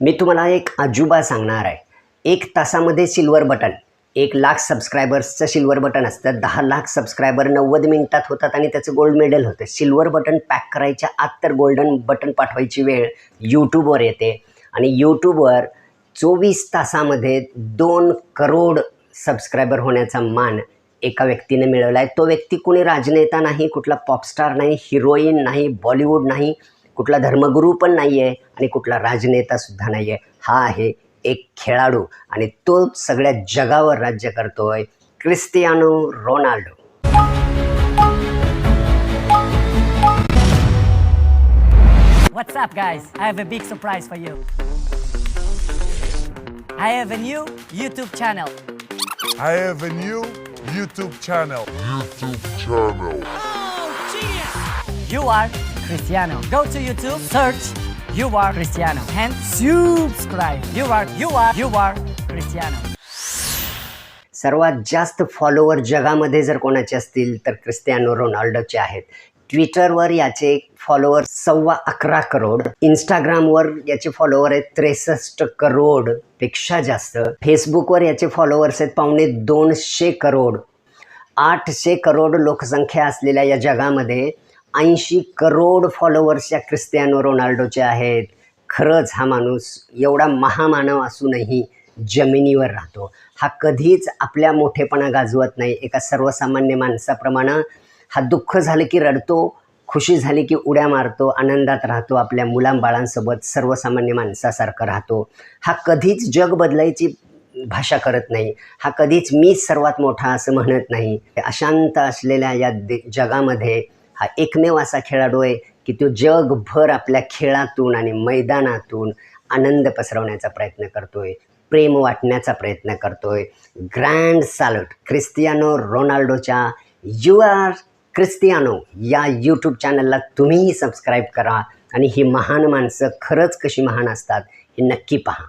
मी तुम्हाला एक अजुबा सांगणार आहे. एक तासामध्ये सिल्वर बटन एक लाख सबस्क्रायबर्सचं सिल्वर बटन असतं. दहा लाख सबस्क्रायबर नव्वद मिनिटात होतात आणि त्याचं गोल्ड मेडल होतं. सिल्वर बटन पॅक करायच्या आत तर गोल्डन बटन पाठवायची वेळ यूट्यूबवर येते. आणि यूट्यूबवर चोवीस तासामध्ये दोन करोड सबस्क्रायबर होण्याचा मान एका व्यक्तीने मिळवला आहे. तो व्यक्ती कुणी राजनेता नाही कुठला पॉपस्टार नाही हिरोईन नाही बॉलिवूड नाही कुठला धर्मगुरू पण नाही आहे आणि कुठला राजनेतासुद्धा नाही आहे हा आहे एक खेळाडू आणि तो सगळ्या जगावर राज्य करतोय Cristiano Ronaldo What's up, guys? I have a big surprise for you. I have a new YouTube channel. I have a new YouTube channel. YouTube channel. You are Cristiano. Go to YouTube, search You are Cristiano, and subscribe. You are, you are, you are Cristiano. सर्वात जास्त follower जगामध्ये जर कोणाचे असतील तर Cristiano रोनाल्डोचे आहेत ट्विटरवर याचे फॉलोअर सव्वा अकरा करोड इंस्टाग्रामवर याचे फॉलोअर आहेत त्रेसष्ट करोडपेक्षा जास्त फेसबुकवर याचे फॉलोअर्स आहेत पावणे दोनशे करोड आठशे करोड लोकसंख्या असलेल्या या जगामध्ये ऐंशी करोड फॉलोअर्स या क्रिस्तियानो रोनाल्डोचे आहेत. खरंच हा माणूस एवढा महामानव असूनही जमिनीवर राहतो. हा कधीच आपल्या मोठेपणा गाजवत नाही. एका सर्वसामान्य माणसाप्रमाणे हा दुःख झालं की रडतो खुशी झाली की उड्या मारतो आनंदात राहतो आपल्या मुलांबाळांसोबत सर्वसामान्य माणसासारखं राहतो. हा कधीच जग बदलायची भाषा करत नाही. हा कधीच मीच सर्वात मोठा असं म्हणत नाही. अशांत असलेल्या या दे जगामध्ये हा एकमेव असा खेळाडू आहे की तो जगभर आपल्या खेळातून आणि मैदानातून आनंद पसरवण्याचा प्रयत्न करतोय प्रेम वाटण्याचा प्रयत्न करतोय. ग्रँड सॅल्यूट क्रिस्तियानो रोनाल्डोच्या यू आर क्रिस्तियानो या यूट्यूब चॅनलला तुम्हीही सबस्क्राईब करा आणि ही महान माणसं खरंच कशी महान असतात हे नक्की पहा.